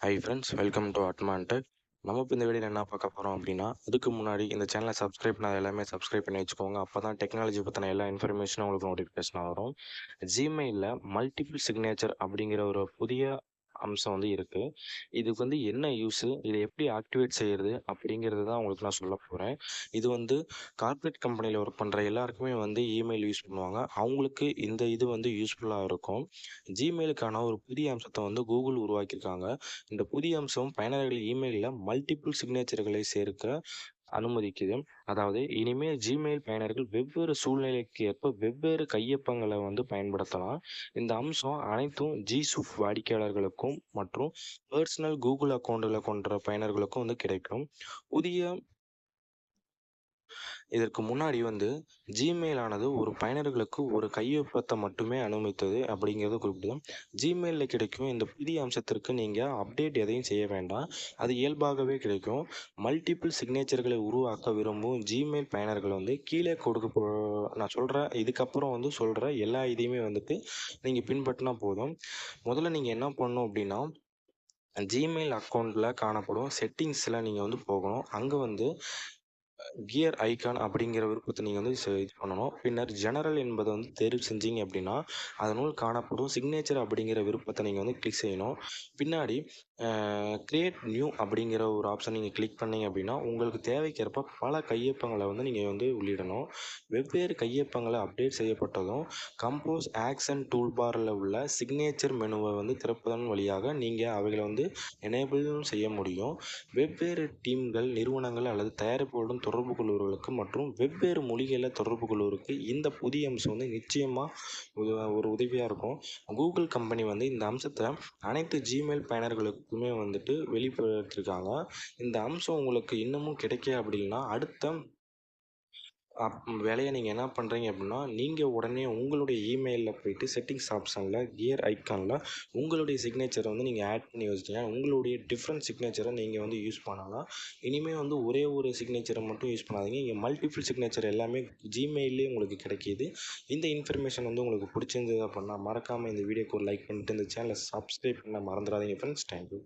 High friends welcome to அட்மான்ட்டு நம்ம இப்போ இந்த வீடியோ என்ன பார்க்க போகிறோம் அப்படின்னா அதுக்கு முன்னாடி இந்த சேனலை சப்ஸ்கிரைப் பண்ணாத எல்லாமே சப்ஸ்கிரைப் பண்ணி வச்சுக்கோங்க. அப்போ தான் டெக்னாலஜி பற்றின எல்லா இன்ஃபர்மேஷனும் உங்களுக்கு நோட்டிஃபிகேஷன் வரும். ஜிமெயிலில் மல்டிபிள் சிக்னேச்சர் அப்படிங்கிற ஒரு புதிய அம்சம் வந்து இருக்குது இதுக்கு வந்து என்ன யூஸு இதை எப்படி ஆக்டிவேட் செய்கிறது அப்படிங்கிறது தான் உங்களுக்கு நான் சொல்ல போகிறேன் இது வந்து கார்ப்பரேட் கம்பெனியில் ஒர்க் பண்ணுற எல்லாருக்குமே வந்து இமெயில் யூஸ் பண்ணுவாங்க. அவங்களுக்கு இந்த இது வந்து யூஸ்ஃபுல்லாக இருக்கும். ஜிமெயிலுக்கான ஒரு புதிய அம்சத்தை வந்து கூகுள் உருவாக்கியிருக்காங்க. இந்த புதிய அம்சம் பயனர்கள் இமெயிலில் மல்டிபிள் சிக்னேச்சர்களை சேர்க்க அனுமதிக்குது அதாவது இனிமேல் ஜிமெயில் பயனர்கள் வெவ்வேறு சூழ்நிலைக்கு ஏற்ப வெவ்வேறு கையொப்பங்களை வந்து பயன்படுத்தலாம். இந்த அம்சம் அனைத்தும் ஜி சுஃப் வாடிக்கையாளர்களுக்கும் மற்றும் பர்சனல் கூகுள் அக்கௌண்ட்டில் கொண்ட பயனர்களுக்கும் வந்து கிடைக்கும். புதிய இதற்கு முன்னாடி வந்து ஜிமெயில் ஆனது ஒரு பயனர்களுக்கு ஒரு கையொப்பத்தை மட்டுமே அனுமதித்தது அப்படிங்கிறது குறிப்பிடுது. ஜிமெயிலில் கிடைக்கும் இந்த புதிய அம்சத்திற்கு நீங்கள் அப்டேட் எதையும் செய்ய வேண்டாம். அது இயல்பாகவே கிடைக்கும். மல்டிபிள் சிக்னேச்சர்களை உருவாக்க விரும்பும் ஜிமெயில் பயனர்கள் வந்து கீழே கொடுக்க நான் சொல்கிற இதுக்கப்புறம் வந்து சொல்கிற எல்லா இதையுமே வந்துட்டு நீங்கள் பின்பற்றினா போதும். முதல்ல நீங்கள் என்ன பண்ணணும் அப்படின்னா ஜிமெயில் அக்கௌண்ட்டில் காணப்படும் செட்டிங்ஸில் நீங்கள் வந்து போகணும். அங்கே வந்து கியர் ஐக்கான் அப்படிங்கிற விருப்பத்தை நீங்கள் வந்து இது பண்ணணும். பின்னர் ஜெனரல் என்பதை வந்து தேர்வு செஞ்சீங்க அப்படின்னா அதனுள் காணப்படும் சிக்னேச்சர் அப்படிங்கிற விருப்பத்தை நீங்கள் வந்து கிளிக் செய்யணும். பின்னாடி கிரியேட் நியூ அப்படிங்கிற ஒரு ஆப்ஷன் நீங்கள் கிளிக் பண்ணீங்க அப்படின்னா உங்களுக்கு தேவைக்கேற்ப பல கையொப்பங்களை வந்து நீங்கள் வந்து உள்ளிடணும். வெவ்வேறு கையொப்பங்களை அப்டேட் செய்யப்பட்டதும் கம்போஸ் ஆக்ஷன் டூல்பாரில் உள்ள சிக்னேச்சர் மெனுவை வந்து திறப்பதன் வழியாக நீங்கள் அவைகளை வந்து எனேபிளும் செய்ய முடியும். வெவ்வேறு டீம்கள் நிறுவனங்கள் அல்லது தயாரிப்புகளுடன் தொடர்பு கொள்வர்களுக்கு மற்றும் வெவ்வேறு மொழிகளில் தொடர்பு கொள்வதற்கு இந்த புதிய அம்சம் வந்து நிச்சயமாக ஒரு உதவியாக இருக்கும். கூகுள் கம்பெனி வந்து இந்த அம்சத்தை அனைத்து ஜிமெயில் பயனர்களுக்கும் வந்துட்டு வெளிப்படுத்திருக்காங்க. இந்த அம்சம் உங்களுக்கு இன்னமும் கிடைக்க அப்படின்னா அடுத்த வேலையை நீங்கள் என்ன பண்ணுறீங்க அப்படின்னா நீங்கள் உடனே உங்களுடைய இமெயிலில் போயிட்டு செட்டிங்ஸ் ஆப்ஷனில் கியர் ஐக்கானில் உங்களுடைய சிக்னேச்சரை வந்து நீங்கள் ஆட் பண்ணி வச்சிட்டீங்க. உங்களுடைய டிஃப்ரெண்ட் சிக்னேச்சரை நீங்கள் வந்து யூஸ் பண்ணலாம். இனிமேல் வந்து ஒரே ஒரு சிக்னேச்சரை மட்டும் யூஸ் பண்ணாதீங்க. இங்கே மல்டிபிள் சிக்னேச்சர் எல்லாமே ஜிமெயிலே உங்களுக்கு கிடைக்கிது. இந்த இன்ஃபர்மேஷன் வந்து உங்களுக்கு பிடிச்சிருந்தது அப்படின்னா மறக்காமல் இந்த வீடியோக்கு ஒரு லைக் பண்ணிட்டு இந்த சேனலை சப்ஸ்கிரைப் பண்ண மறந்துடாதீங்க ஃப்ரெண்ட்ஸ் தேங்க்யூ